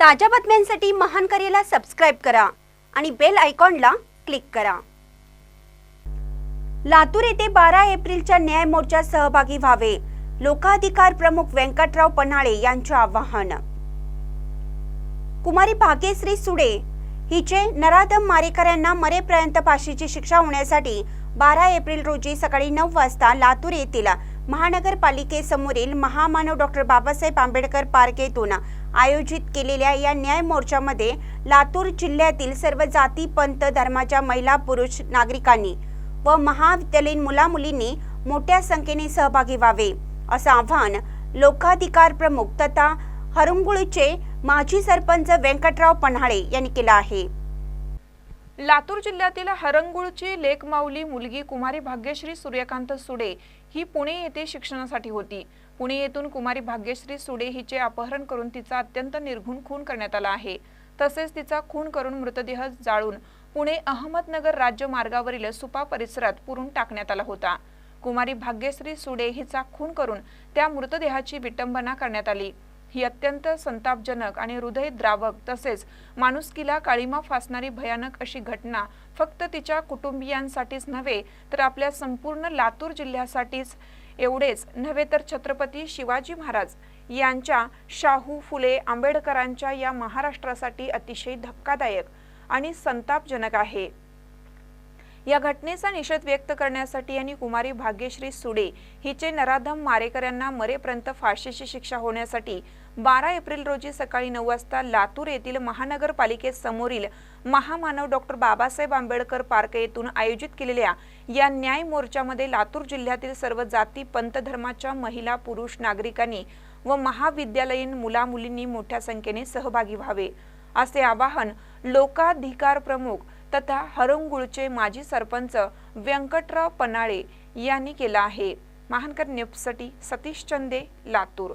ताज्या बातम्यांसाठी महान करेला सबस्क्राईब करा आणि बेल आयकॉनला क्लिक करा. लातूर येथे बारा एप्रिलच्या न्याय मोर्चात सहभागी व्हावे लोकाधिकार प्रमुख व्यंकटराव पन्हाळे यांचे आवाहन. कुमारी भाग्यश्री सुडे हिचे नराधम मारेकऱ्यांना मरेपर्यंत फाशीची शिक्षा होण्यासाठी बारा एप्रिल रोजी सकाळी नऊ वाजता लातूर येथील महानगरपालिकेसमोरील महामानव डॉक्टर बाबासाहेब आंबेडकर पार्क येथून आयोजित केलेल्या या न्याय मोर्चामध्ये लातूर जिल्ह्यातील सर्व जाती पंत धर्माच्या महिला पुरुष नागरिकांनी व महाविद्यालयीन मुलामुलींनी मोठ्या संख्येने सहभागी व्हावे असं आव्हान लोकाधिकार प्रमुख तथा हरुंगुळचे माजी सरपंच व्यंकटराव पन्हाळे यांनी केलं आहे. लातूर जिल्ह्यातील हरंगुळची लेकमाऊली मुलगी कुमारी भाग्यश्री सूर्यकांत सुडे ही पुणे येथे शिक्षणासाठी होती. पुणे येथून कुमारी भाग्यश्री सुडे हिचे अपहरण करून तिचा अत्यंत निर्घुण खून करण्यात आला आहे. तसेच तिचा खून करून मृतदेह जाळून पुणे अहमदनगर राज्य मार्गावरील सुपा परिसरात पुरून टाकण्यात आला होता. कुमारी भाग्यश्री सुडे हिचा खून करून त्या मृतदेहाची विटंबना करण्यात आली. ही अत्यंत संतापजनक आणि हृदयद्रावक तसेच माणुसकीला काळीमा फासणारी भयानक अशी घटना फक्त तिच्या कुटुंबियांसाठीच नव्हे तर आपल्या संपूर्ण लातूर जिल्ह्यासाठीच एवढेच नव्हे तर छत्रपती शिवाजी महाराज यांच्या शाहू फुले आंबेडकरांच्या या महाराष्ट्रासाठी अतिशय धक्कादायक आणि संतापजनक आहे. या घटनेचा निषेध व्यक्त करण्यासाठी आणि कुमारी भाग्यश्री सुडे हिचे नराधम मारेकऱ्यांना मरेपर्यंत फाशीची शिक्षा होण्यासाठी बारा एप्रिल रोजी सकाळी नऊ वाजता लातूर येथील महानगरपालिकेसमोरील महामानव डॉक्टर बाबासाहेब आंबेडकर पार्क येथून आयोजित केलेल्या या न्याय मोर्चामध्ये लातूर जिल्ह्यातील सर्व जाती पंथ धर्माच्या महिला पुरुष नागरिकांनी व महाविद्यालयीन मुलामुलींनी मोठ्या संख्येने सहभागी व्हावे. असे आवाहन लोकाधिकार प्रमुख तथा हरंगुळचे माजी सरपंच व्यंकटराव पनाळे यांनी केला आहे. महानकर न्यूजसाठी सतीश चंदे लातूर.